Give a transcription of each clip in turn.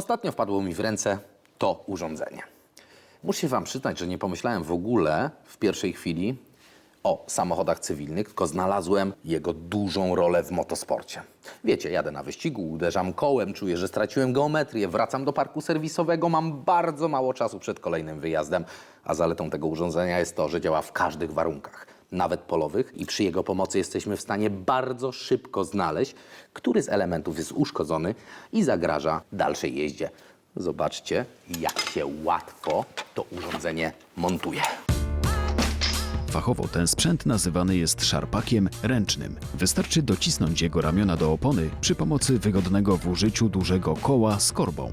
Ostatnio wpadło mi w ręce to urządzenie. Muszę Wam przyznać, że nie pomyślałem w ogóle w pierwszej chwili o samochodach cywilnych, tylko znalazłem jego dużą rolę w motosporcie. Wiecie, jadę na wyścigu, uderzam kołem, czuję, że straciłem geometrię, wracam do parku serwisowego, mam bardzo mało czasu przed kolejnym wyjazdem, a zaletą tego urządzenia jest to, że działa w każdych warunkach, nawet polowych i przy jego pomocy jesteśmy w stanie bardzo szybko znaleźć, który z elementów jest uszkodzony i zagraża dalszej jeździe. Zobaczcie, jak się łatwo to urządzenie montuje. Fachowo ten sprzęt nazywany jest szarpakiem ręcznym. Wystarczy docisnąć jego ramiona do opony przy pomocy wygodnego w użyciu dużego koła z korbą.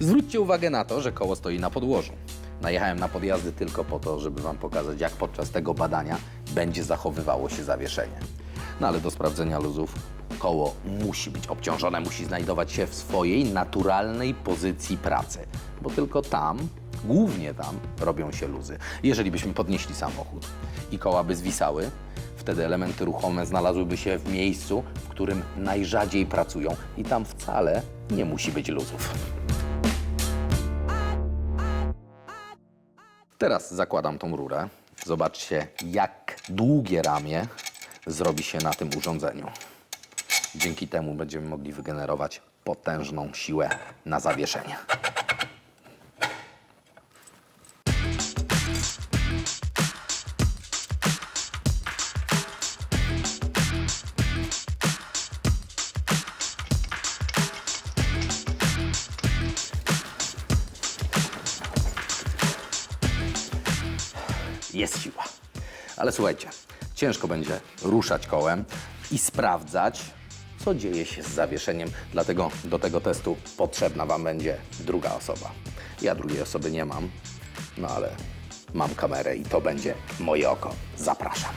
Zwróćcie uwagę na to, że koło stoi na podłożu. Najechałem na podjazdy tylko po to, żeby Wam pokazać, jak podczas tego badania będzie zachowywało się zawieszenie. No ale do sprawdzenia luzów koło musi być obciążone, musi znajdować się w swojej naturalnej pozycji pracy, bo tylko tam, głównie tam, robią się luzy. Jeżeli byśmy podnieśli samochód i koła by zwisały, wtedy elementy ruchome znalazłyby się w miejscu, w którym najrzadziej pracują i tam wcale nie musi być luzów. Teraz zakładam tą rurę. Zobaczcie, jak długie ramię zrobi się na tym urządzeniu. Dzięki temu będziemy mogli wygenerować potężną siłę na zawieszenie. Jest siła. Ale słuchajcie, ciężko będzie ruszać kołem i sprawdzać, co dzieje się z zawieszeniem. Dlatego do tego testu potrzebna Wam będzie druga osoba. Ja drugiej osoby nie mam, no ale mam kamerę i to będzie moje oko. Zapraszam.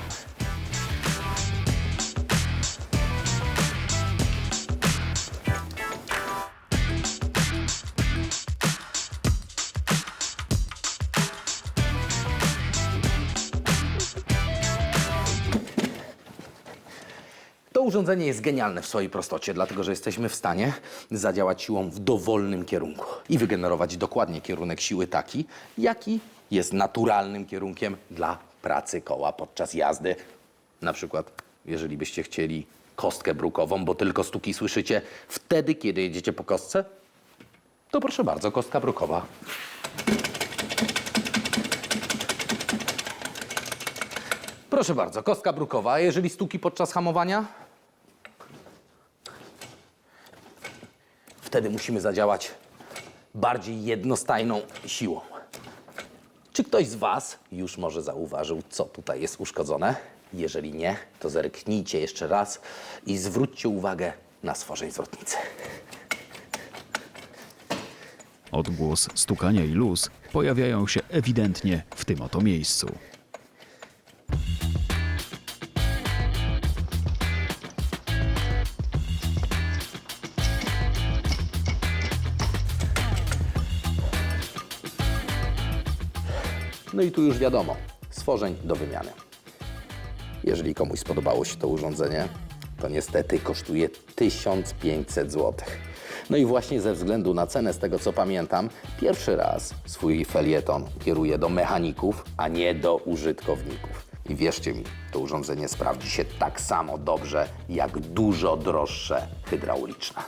Urządzenie jest genialne w swojej prostocie, dlatego że jesteśmy w stanie zadziałać siłą w dowolnym kierunku i wygenerować dokładnie kierunek siły taki, jaki jest naturalnym kierunkiem dla pracy koła podczas jazdy. Na przykład, jeżeli byście chcieli kostkę brukową, bo tylko stuki słyszycie wtedy, kiedy jedziecie po kostce, to proszę bardzo, kostka brukowa. Proszę bardzo, kostka brukowa. A jeżeli stuki podczas hamowania? Wtedy musimy zadziałać bardziej jednostajną siłą. Czy ktoś z Was już może zauważył, co tutaj jest uszkodzone? Jeżeli nie, to zerknijcie jeszcze raz i zwróćcie uwagę na stworzeń zwrotnicy. Odgłos stukania i luz pojawiają się ewidentnie w tym oto miejscu. No i tu już wiadomo, stworzeń do wymiany. Jeżeli komuś spodobało się to urządzenie, to niestety kosztuje 1500 zł. No i właśnie ze względu na cenę, z tego co pamiętam, pierwszy raz swój felieton kieruję do mechaników, a nie do użytkowników. I wierzcie mi, to urządzenie sprawdzi się tak samo dobrze jak dużo droższe hydrauliczne.